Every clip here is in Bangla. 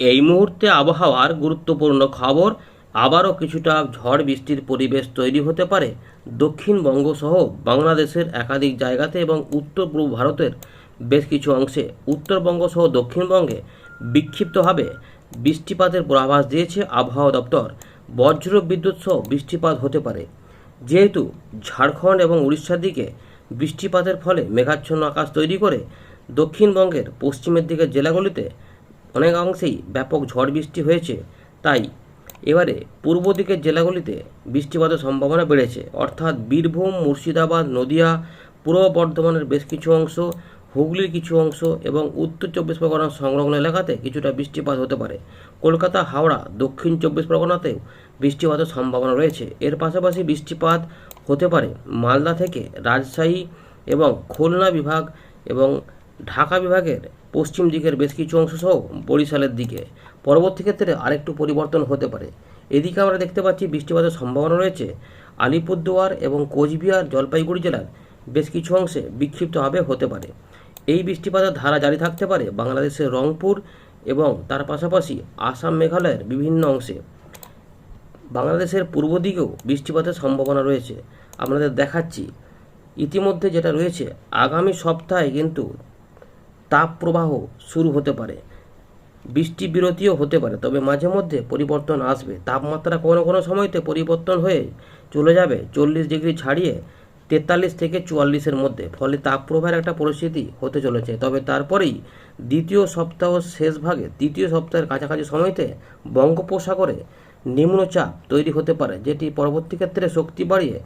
এই মুহূর্তে আবহাওয়ার গুরুত্বপূর্ণ খবর, আবারও কিছুটা ঝড় বৃষ্টির পরিবেশ তৈরি হতে পারে। দক্ষিণবঙ্গ সহ বাংলাদেশের একাধিক জায়গাতে এবং উত্তর পূর্ব ভারতের বেশ কিছু অংশে উত্তরবঙ্গ সহ দক্ষিণবঙ্গে বিক্ষিপ্তভাবে বৃষ্টিপাতের পূর্বাভাস দিয়েছে আবহাওয়া দপ্তর। বজ্র বিদ্যুৎ সহ বৃষ্টিপাত হতে পারে। যেহেতু ঝাড়খণ্ড এবং উড়িষ্যার দিকে বৃষ্টিপাতের ফলে মেঘাচ্ছন্ন আকাশ তৈরি করে দক্ষিণবঙ্গের পশ্চিমের দিকের জেলাগুলিতে অনেক অংশেই ব্যাপক ঝড় বৃষ্টি হয়েছে, তাই এবারে পূর্ব দিকের জেলাগুলিতে বৃষ্টিপাতের সম্ভাবনা বেড়েছে। অর্থাৎ বীরভূম, মুর্শিদাবাদ, নদিয়া, পূর্ব বর্ধমানের বেশ কিছু অংশ, হুগলির কিছু অংশ এবং উত্তর চব্বিশ পরগনা সংলগ্ন এলাকাতে কিছুটা বৃষ্টিপাত হতে পারে। কলকাতা, হাওড়া, দক্ষিণ চব্বিশ পরগনাতেও বৃষ্টিপাতের সম্ভাবনা রয়েছে। এর পাশাপাশি বৃষ্টিপাত হতে পারে মালদা থেকে রাজশাহী এবং খুলনা বিভাগ এবং ঢাকা বিভাগের পশ্চিম দিকের বেশ কিছু অংশ সহ বরিশালের দিকে। পরবর্তী ক্ষেত্রে আরেকটু পরিবর্তন হতে পারে। এদিকে আমরা দেখতে পাচ্ছি বৃষ্টিপাতের সম্ভাবনা রয়েছে। আলিপুরদুয়ার এবং কোচবিহার, জলপাইগুড়ি জেলার বেশ কিছু অংশে বিক্ষিপ্তভাবে হতে পারে। এই বৃষ্টিপাতের ধারা জারি থাকতে পারে বাংলাদেশের রংপুর এবং তার পাশাপাশি আসাম, মেঘালয়ের বিভিন্ন অংশে। বাংলাদেশের পূর্ব দিকেও বৃষ্টিপাতের সম্ভাবনা রয়েছে। আপনাদের দেখাচ্ছি। ইতিমধ্যে যেটা রয়েছে, আগামী সপ্তাহে কিন্তু তাপপ্রবাহ শুরু হতে পারে। বৃষ্টি বিরতিও হতে পারে, তবে মাঝে মধ্যে পরিবর্তন আসবে। তাপমাত্রা কোনো কোনো সময়তে পরিবর্তন হয়ে চলে যাবে চল্লিশ ডিগ্রি ছাড়িয়ে তেতাল্লিশ থেকে চুয়াল্লিশের মধ্যে, ফলে তাপপ্রবাহের একটা পরিস্থিতি হতে চলেছে। তবে তারপরেই দ্বিতীয় সপ্তাহ শেষ ভাগে, তৃতীয় সপ্তাহের কাছাকাছি সময়তে বঙ্গোপসাগরে নিম্নচাপ তৈরি হতে পারে, যেটি পরবর্তী ক্ষেত্রে শক্তি বাড়িয়ে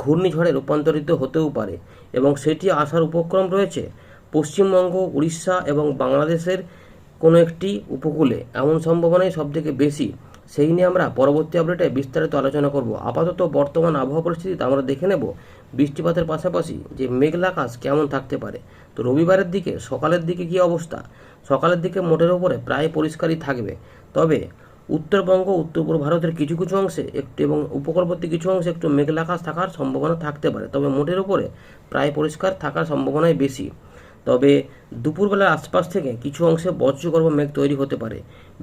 ঘূর্ণিঝড়ে রূপান্তরিত হতেও পারে এবং সেটি আসার উপক্রম রয়েছে পশ্চিমবঙ্গ, উড়িষ্যা এবং বাংলাদেশের কোনো একটি উপকূলে এমন সম্ভাবনাই সবথেকে বেশি, সেই নিয়ে আমরা পরবর্তী আপডেটে বিস্তারিত আলোচনা করব। আপাতত বর্তমান আবহাওয়া পরিস্থিতিতে আমরা দেখে নেব বৃষ্টিপাতের পাশাপাশি যে মেঘলা আকাশ কেমন থাকতে পারে। তো রবিবারের দিকে সকালের দিকে কী অবস্থা? সকালের দিকে মোটের ওপরে প্রায় পরিষ্কারই থাকবে। তবে উত্তরবঙ্গ উত্তর পূর্ব ভারতের কিছু কিছু অংশে একটু এবং উপকূলবর্তী কিছু অংশে একটু মেঘলা আকাশ থাকার সম্ভাবনা থাকতে পারে। তবে মোটের ওপরে প্রায় পরিষ্কার থাকার সম্ভাবনাই বেশি। তবে দুপুরবেলার আশপাশ থেকে কিছু অংশে বজ্রগর্ভ মেঘ তৈরি হতে পারে।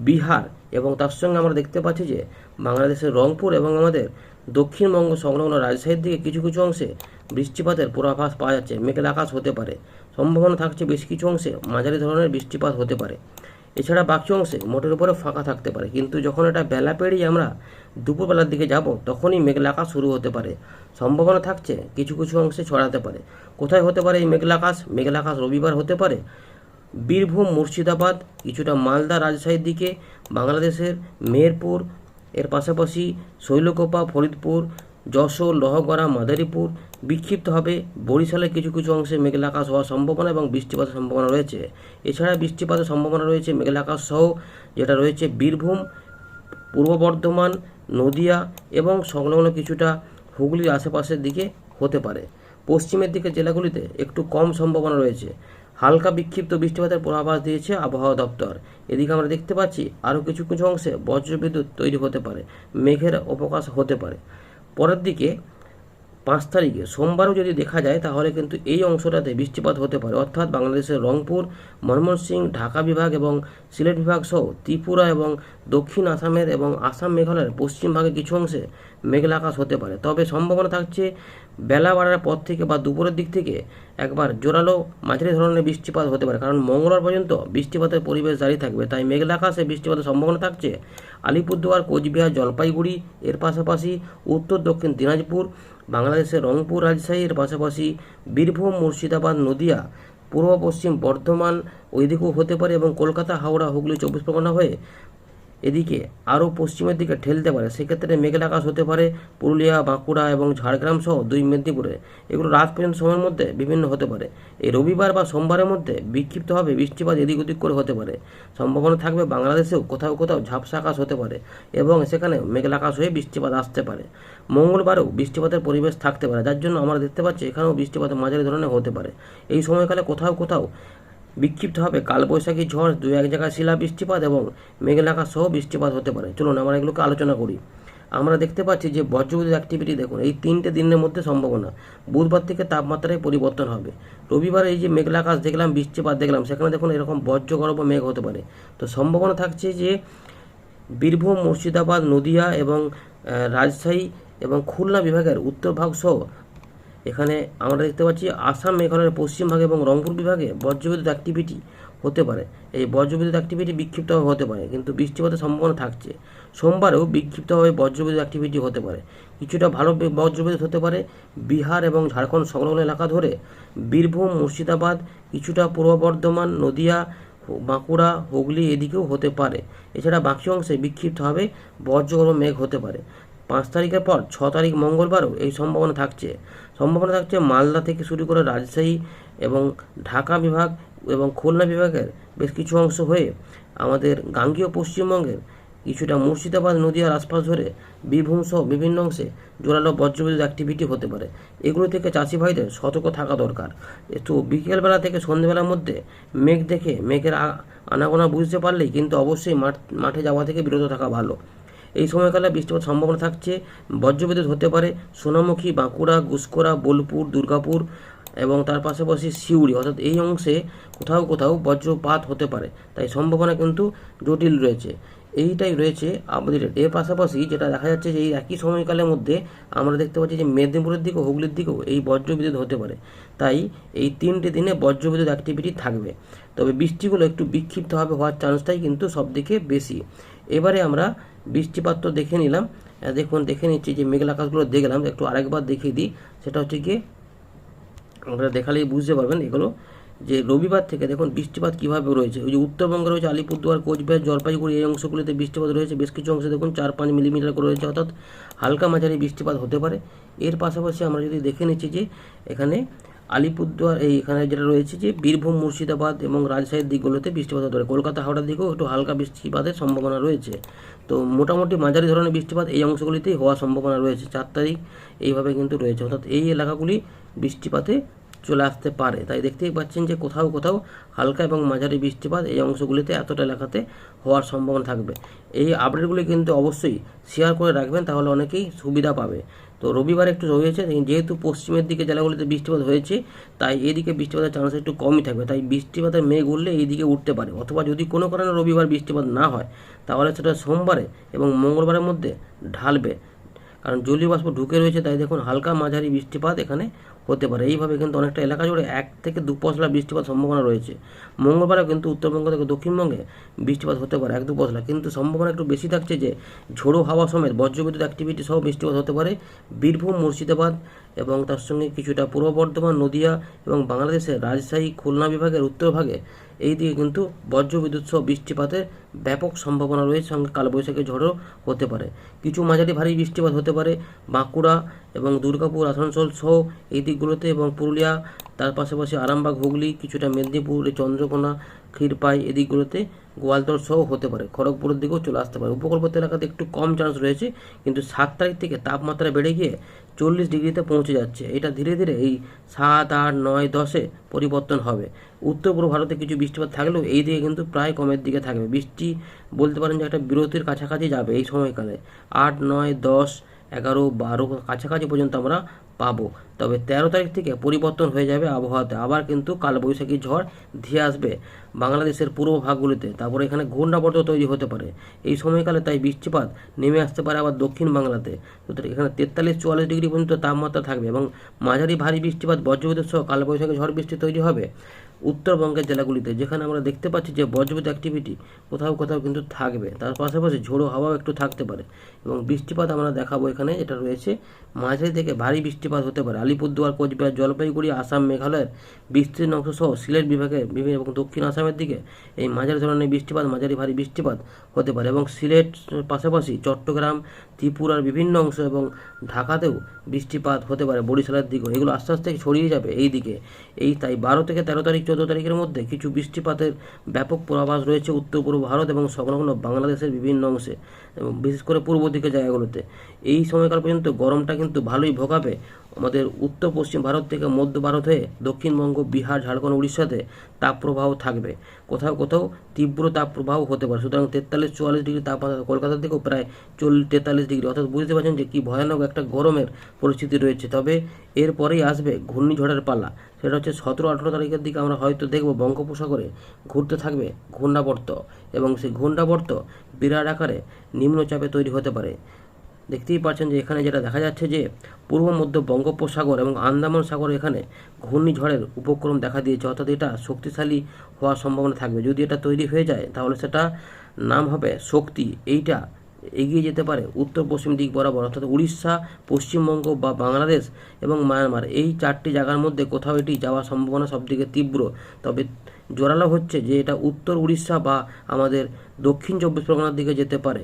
বিহার এবং তার সঙ্গে আমরা দেখতে পাচ্ছি যে বাংলাদেশের রংপুর এবং আমাদের দক্ষিণবঙ্গ সংলগ্ন রাজশাহীর দিকে কিছু কিছু অংশে বৃষ্টিপাতের পূর্বাভাস পাওয়া যাচ্ছে। মেঘলা আকাশ হতে পারে। সম্ভাবনা থাকছে বেশ কিছু অংশে মাঝারি ধরনের বৃষ্টিপাত হতে পারে। এছাড়া বাকি অংশে মোটের উপরে ফাঁকা থাকতে পারে। কিন্তু যখন এটা বেলা পেরিয়ে আমরা দুপুরবেলার দিকে যাব, তখনই মেঘলা আকাশ শুরু হতে পারে। সম্ভাবনা থাকছে কিছু কিছু অংশে ছড়াতে পারে। কোথায় হতে পারে এই মেঘলা আকাশ? মেঘলা আকাশ রবিবার হতে পারে বীরভূম, মুর্শিদাবাদ, কিছুটা মালদা রাজশাহীর দিকে, বাংলাদেশের মেহেরপুর, এর পাশাপাশি শৈলকোপা, ফরিদপুর যশোর, লহগড়া, মাদারীপুর। বিক্ষিপ্তভাবে বরিশালের কিছু কিছু অংশে মেঘলা আকাশ হওয়ার সম্ভাবনা এবং বৃষ্টিপাতের সম্ভাবনা রয়েছে। এছাড়া বৃষ্টিপাতের সম্ভাবনা রয়েছে মেঘলা আকাশ সহ, যেটা রয়েছে বীরভূম, পূর্ব বর্ধমান, নদিয়া এবং সংলগ্ন কিছুটা হুগলির আশেপাশের দিকে হতে পারে। পশ্চিমের দিকে জেলাগুলিতে একটু কম সম্ভাবনা রয়েছে। হালকা বিক্ষিপ্ত বৃষ্টিপাতের পূর্বাভাস দিয়েছে আবহাওয়া দপ্তর। এদিকে আমরা দেখতে পাচ্ছি আরও কিছু কিছু অংশে বজ্রবিদ্যুৎ তৈরি হতে পারে। মেঘের অবকাশ হতে পারে। পরের দিকে পাঁচ তারিখে, সোমবারও যদি দেখা যায়, তাহলে কিন্তু এই অংশটাতে বৃষ্টিপাত হতে পারে। অর্থাৎ বাংলাদেশের রংপুর, ময়মনসিংহ, ঢাকা বিভাগ এবং সিলেট বিভাগ সহ ত্রিপুরা এবং দক্ষিণ আসামের এবং আসাম মেঘালয়ের পশ্চিম ভাগে কিছু অংশে মেঘলা আকাশ হতে পারে। তবে সম্ভাবনা থাকছে বেলা বাড়ার পর থেকে বা দুপুরের দিক থেকে একবার জোরালো মাঝারি ধরনের বৃষ্টিপাত হতে পারে। কারণ মঙ্গলবার পর্যন্ত বৃষ্টিপাতের পরিবেশ জারি থাকবে। তাই মেঘলা আকাশে বৃষ্টিপাতের সম্ভাবনা থাকছে আলিপুরদুয়ার, কোচবিহার, জলপাইগুড়ি, এর পাশাপাশি উত্তর দক্ষিণ দিনাজপুর বাংলাদেশের রংপুর রাজশাহীর পাশাপাশি বীরভূম, মুর্শিদাবাদ, নদিয়া, পূর্ব পশ্চিম বর্ধমান ওইদিকেও হতে পারে এবং কলকাতা, হাওড়া, হুগলি, চব্বিশ পরগনা হয়ে এদিকে আরও পশ্চিমের দিকে ঠেলতে পারে। সেক্ষেত্রে মেঘলা আকাশ হতে পারে। পুরুলিয়া, বাঁকুড়া এবং ঝাড়গ্রাম সহ দুই মেদিনীপুরে। এগুলো রাত পর্যন্ত সময়ের মধ্যে বিভিন্ন হতে পারে। এই রবিবার বা সোমবারের মধ্যে বিক্ষিপ্তভাবে বৃষ্টিপাত এদিক ওদিক করে হতে পারে। সম্ভাবনা থাকবে বাংলাদেশেও কোথাও কোথাও ঝাপসা আকাশ হতে পারে এবং সেখানে মেঘলা আকাশ হয়ে বৃষ্টিপাত আসতে পারে। মঙ্গলবারেও বৃষ্টিপাতের পরিবেশ থাকতে পারে। যার জন্য আমরা দেখতে পাচ্ছি এখানেও বৃষ্টিপাত মাঝারি ধরনের হতে পারে। এই সময়কালে কোথাও কোথাও বিক্ষিপ্তভাবে কালবৈশাখী ঝড়, দু, এক জায়গায় শিলা বৃষ্টিপাত এবং মেঘলাকা সহ বৃষ্টিপাত হতে পারে। চলুন, আমরা এগুলোকে আলোচনা করি। আমরা দেখতে পাচ্ছি যে বজ্রবিদ্যুৎ অ্যাক্টিভিটি দেখুন, এই তিনটে দিনের মধ্যে সম্ভাবনা। বুধবার থেকে তাপমাত্রায় পরিবর্তন হবে। রবিবার এই যে মেঘলা আকাশ দেখলাম, বৃষ্টিপাত দেখলাম, সেখানে দেখুন এরকম বজ্রগর্ভ মেঘ হতে পারে। তো সম্ভাবনা থাকছে যে বীরভূম, মুর্শিদাবাদ, নদিয়া এবং রাজশাহী এবং খুলনা বিভাগের উত্তরভাগ সহ এখানে আমরা দেখতে পাচ্ছি আসাম মেঘালয়ের পশ্চিমভাগ এবং রংপুর বিভাগে বজ্রবিদ্যুৎ অ্যাক্টিভিটি হতে পারে। এই বজ্রবিদ্যুৎ অ্যাক্টিভিটি বিক্ষিপ্তভাবে হতে পারে, কিন্তু বৃষ্টিপাতের সম্ভাবনা থাকছে। সোমবারেও বিক্ষিপ্তভাবে বজ্রবিদ্যুৎ অ্যাক্টিভিটি হতে পারে। কিছুটা ভালো বজ্রবিদ্যুৎ হতে পারে বিহার এবং ঝাড়খণ্ড সংলগ্ন এলাকা ধরে। বীরভূম, মুর্শিদাবাদ, কিছুটা পূর্ব বর্ধমান, নদিয়া, বাঁকুড়া, হুগলি এদিকেও হতে পারে। এছাড়া বাকি অংশে বিক্ষিপ্তভাবে বজ্রগর্ভ মেঘ হতে পারে। পাঁচ তারিখের পর ছ তারিখ মঙ্গলবারও এই সম্ভাবনা থাকছে। সম্ভাবনা থাকছে মালদা থেকে শুরু করে রাজশাহী এবং ঢাকা বিভাগ এবং খুলনা বিভাগের বেশ কিছু অংশ হয়ে আমাদের গাঙ্গীয় পশ্চিমবঙ্গের কিছুটা মুর্শিদাবাদ, নদীয়ার আশপাশ ধরে বীরভূম সহ বিভিন্ন অংশে জোরালো বজ্রবিদ্যুৎ অ্যাক্টিভিটি হতে পারে। এগুলো থেকে চাষি ভাইদের সতর্ক থাকা দরকার। তো বিকেলবেলা থেকে সন্ধ্যেবেলার মধ্যে মেঘ দেখে মেঘের আনাগোনা বুঝতে পারলেই কিন্তু অবশ্যই মাঠ, মাঠে যাওয়া থেকে বিরত থাকা ভালো। এই সময়কালে বৃষ্টিপাত সম্ভাবনা থাকছে। বজ্রবিদ্যুৎ হতে পারে সোনামুখী, বাঁকুড়া গুসকরা বোলপুর, দুর্গাপুর এবং তার পাশাপাশি সিউড়ি। অর্থাৎ এই অংশে কোথাও কোথাও বজ্রপাত হতে পারে। তাই সম্ভাবনা কিন্তু জটিল রয়েছে। এইটাই রয়েছে আমাদের এর পাশাপাশি যেটা দেখা যাচ্ছে যে এই একই সময়কালের মধ্যে আমরা দেখতে পাচ্ছি যে মেদিনীপুরের দিকে হুগলির দিকেও এই বজ্রবিদ্যুৎ হতে পারে। তাই এই তিনটে দিনে বজ্রবিদ্যুৎ অ্যাক্টিভিটি থাকবে। তবে বৃষ্টিগুলো একটু বিক্ষিপ্তভাবে হওয়ার চান্সটাই কিন্তু সবদিকে বেশি। এবারে আমরা বৃষ্টিপাত তো দেখে নিলাম। দেখুন, দেখে নিচ্ছি যে মেঘলা আকাশগুলো দেখলাম। একটু আরেকবার দেখিয়ে দিই। সেটা হচ্ছে গিয়ে আপনারা দেখালেই বুঝতে পারবেন এগুলো। যে রবিবার থেকে দেখুন, বৃষ্টিপাত কীভাবে রয়েছে। ওই যে উত্তরবঙ্গে রয়েছে আলিপুরদুয়ার, কোচবিহার, জলপাইগুড়ি এই অংশগুলিতে বৃষ্টিপাত রয়েছে। বেশ কিছু অংশে দেখুন, চার পাঁচ মিলিমিটার করে রয়েছে। অর্থাৎ হালকা মাঝারি বৃষ্টিপাত হতে পারে। এর পাশাপাশি আমরা যদি দেখে নিচ্ছি যে এখানে আলিপুরদুয়ার এই এখানে যেটা রয়েছে যে বীরভূম মুর্শিদাবাদ এবং রাজশাহীর দিকগুলোতে বৃষ্টিপাত হতে পারে। কলকাতা হাওড়ার দিকেও একটু হালকা বৃষ্টিপাতের সম্ভাবনা রয়েছে। তো মোটামুটি মাঝারি ধরনের বৃষ্টিপাত এই অংশগুলিতেই হওয়ার সম্ভাবনা রয়েছে। চার তারিখ এইভাবে কিন্তু রয়েছে। অর্থাৎ এই এলাকাগুলি বৃষ্টিপাতে চলে আসতে পারে। তাই দেখতেই পাচ্ছেন যে কোথাও কোথাও হালকা এবং মাঝারি বৃষ্টিপাত এই অংশগুলিতে এতটা এলাকাতে হওয়ার সম্ভাবনা থাকবে। এই আপডেটগুলি কিন্তু অবশ্যই শেয়ার করে রাখবেন, তাহলে অনেকেই সুবিধা পাবে। তো রবিবার একটু রয়েছে যেহেতু পশ্চিমের দিকে জেলাগুলিতে বৃষ্টিপাত হয়েছে, তাই এদিকে বৃষ্টিপাতের চান্স একটু কমই থাকবে। তাই বৃষ্টিপাতের মেঘ উঠলে এইদিকে উঠতে পারে। অথবা যদি কোনো কারণে রবিবার বৃষ্টিপাত না হয়, তাহলে সেটা সোমবারে এবং মঙ্গলবারের মধ্যে ঢালবে। কারণ জলীয় বাষ্প ঢুকে রয়েছে, তাই দেখুন হালকা মাঝারি বৃষ্টিপাত এখানে হতে পারে। এইভাবে কিন্তু অনেকটা এলাকা জুড়ে এক থেকে দু পশলা বৃষ্টিপাত সম্ভাবনা রয়েছে। মঙ্গলবারে কিন্তু উত্তরবঙ্গ থেকে দক্ষিণবঙ্গে বৃষ্টিপাত হতে পারে, এক দু পশলা। কিন্তু সম্ভাবনা একটু বেশি থাকছে যে, ঝোড়ো হাওয়া সমেত বজ্রবিদ্যুৎ অ্যাক্টিভিটি সহ বৃষ্টিপাত হতে পারে। বীরভূম, মুর্শিদাবাদ এবং তার সঙ্গে কিছুটা পূর্ব বর্ধমান, নদিয়া এবং বাংলাদেশের রাজশাহী, খুলনা বিভাগের উত্তরভাগে এই দিকে কিন্তু বজ্রবিদ্যুৎ সহ বৃষ্টিপাতের ব্যাপক সম্ভাবনা রয়েছে। সঙ্গে কালবৈশাখী ঝড়ও হতে পারে। কিছু মাঝারি ভারী বৃষ্টিপাত হতে পারে। বাঁকুড়া এবং দুর্গাপুর, আসানসোল সহ এই দিকগুলোতে এবং পুরুলিয়া, তার পাশাপাশি আরামবাগ, হুগলি, কিছুটা মেদিনীপুর, চন্দ্রকোনা, ক্ষীরপাই এদিকগুলোতে গোয়ালতর সহ হতে পারে। খড়গপুরের দিকেও চলে আসতে পারে। উপকূলবর্তী এলাকাতে একটু কম চান্স রয়েছে, কিন্তু সাত তারিখ থেকে তাপমাত্রা বেড়ে গিয়ে চল্লিশ ডিগ্রিতে পৌঁছে যাচ্ছে। এটা ধীরে ধীরে এই সাত, আট, নয়, দশে পরিবর্তন হবে। উত্তর পূর্ব ভারতে কিছু বৃষ্টিপাত থাকলেও এই দিকে কিন্তু প্রায় কমের দিকে থাকবে। বৃষ্টি বলতে পারেন যে একটা বিরতির কাছাকাছি যাবে এই সময়কালে। আট, নয়, দশ এগারো, বারো কাছাকাছি পর্যন্ত আমরা পাবো। তবে তেরো তারিখ থেকে পরিবর্তন হয়ে যাবে আবহাওয়াতে। আবার কিন্তু কালবৈশাখী ঝড় ধেয়ে আসবে বাংলাদেশের পূর্ব ভাগগুলিতে। তারপরে এখানে ঘূর্ণাবর্ত তৈরি হতে পারে। এই সময়কালে তাই বৃষ্টিপাত নেমে আসতে পারে আবার দক্ষিণ বাংলাতে। তো এখানে তেতাল্লিশ, চুয়াল্লিশ ডিগ্রি পর্যন্ত তাপমাত্রা থাকবে এবং মাঝারি ভারী বৃষ্টিপাত বজ্রবিদ্যুৎ সহ কালবৈশাখী ঝড় বৃষ্টি তৈরি হবে। উত্তরবঙ্গের জেলাগুলিতে, যেখানে আমরা দেখতে পাচ্ছি যে বজ্রবিদ্যুৎ অ্যাক্টিভিটি কোথাও কোথাও কিন্তু থাকবে। তার পাশাপাশি ঝোড়ো হাওয়াও একটু থাকতে পারে এবং বৃষ্টিপাত আমরা দেখাবো এখানে, এটা রয়েছে মাঝারি থেকে ভারী বৃষ্টিপাত হতে পারে। আলিপুরদুয়ার, কোচবিহার, জলপাইগুড়ি, আসাম, মেঘালয়ের বিস্তীর্ণ অংশ সহ সিলেট বিভাগে বিভিন্ন এবং দক্ষিণ আসামের দিকে এই মাঝারি ধরনের বৃষ্টিপাত, মাঝারি ভারী বৃষ্টিপাত হতে পারে এবং সিলেট পাশাপাশি চট্টগ্রাম, ত্রিপুরার বিভিন্ন অংশ এবং ঢাকাতেও বৃষ্টিপাত হতে পারে বরিশালের দিকেও। এগুলো আস্তে আস্তে ছড়িয়ে যাবে এই দিকে। এই তাই বারো থেকে তেরো তারিখ চোদ্দ তারিখের মধ্যে কিছু বৃষ্টিপাতের ব্যাপক পূর্বাভাস রয়েছে উত্তর পূর্ব ভারত এবং সংলগ্ন বাংলাদেশের বিভিন্ন অংশে বিশেষ করে পূর্ব দিকের জায়গাগুলোতে। এই সময়কাল পর্যন্ত গরমটা কিন্তু ভালোই ভোগাবে আমাদের উত্তর পশ্চিম ভারত থেকে মধ্য ভারত হয়ে দক্ষিণবঙ্গ, বিহার, ঝাড়খণ্ড, উড়িষ্যাতে তাপপ্রবাহ থাকবে। কোথাও কোথাও তীব্র তাপপ্রবাহ হতে পারে। সুতরাং তেতাল্লিশ, চুয়াল্লিশ ডিগ্রি তাপমাত্রা কলকাতা থেকেও প্রায় চল্লিশ, তেতাল্লিশ ডিগ্রি। অর্থাৎ বুঝতে পারছেন যে কী ভয়ানক একটা গরমের পরিস্থিতি রয়েছে। তবে এরপরেই আসবে ঘূর্ণিঝড়ের পালা। সেটা হচ্ছে সতেরো, আঠেরো তারিখের দিকে আমরা হয়তো দেখব বঙ্গোপসাগরে ঘুরতে থাকবে ঘূর্ণাবর্ত। এবং সেই ঘূর্ণাবর্ত বিরাট আকারে নিম্নচাপে তৈরি হতে পারে। দেখতেই পাচ্ছেন যে এখানে যেটা দেখা যাচ্ছে যে পূর্ব, মধ্য বঙ্গোপসাগর এবং আন্দামান সাগর এখানে ঘূর্ণিঝড়ের উপক্রম দেখা দিয়েছে। অর্থাৎ এটা শক্তিশালী হওয়ার সম্ভাবনা থাকবে। যদি এটা তৈরি হয়ে যায়, তাহলে সেটা নাম হবে শক্তি। এইটা এগিয়ে যেতে পারে উত্তর পশ্চিম দিক বরাবর। অর্থাৎ উড়িষ্যা, পশ্চিমবঙ্গ বা বাংলাদেশ এবং মায়ানমার। এই চারটি জায়গার মধ্যে কোথাও এটি যাওয়ার সম্ভাবনা সবদিকে তীব্র। তবে জোরালো হচ্ছে যে এটা উত্তর উড়িষ্যা বা আমাদের দক্ষিণ চব্বিশ পরগনার দিকে যেতে পারে।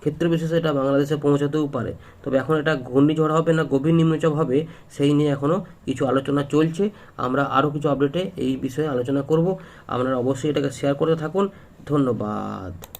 ক্ষেত্র বিশেষে এটা বাংলাদেশে পৌঁছাতেও পারে। তবে এখন এটা ঘূর্ণিঝড় হবে না, গভীর নিম্নচাপ হবে, সেই নিয়ে এখনও কিছু আলোচনা চলছে। আমরা আরও কিছু আপডেটে এই বিষয়ে আলোচনা করব। আপনারা অবশ্যই এটাকে শেয়ার করতে থাকুন। ধন্যবাদ।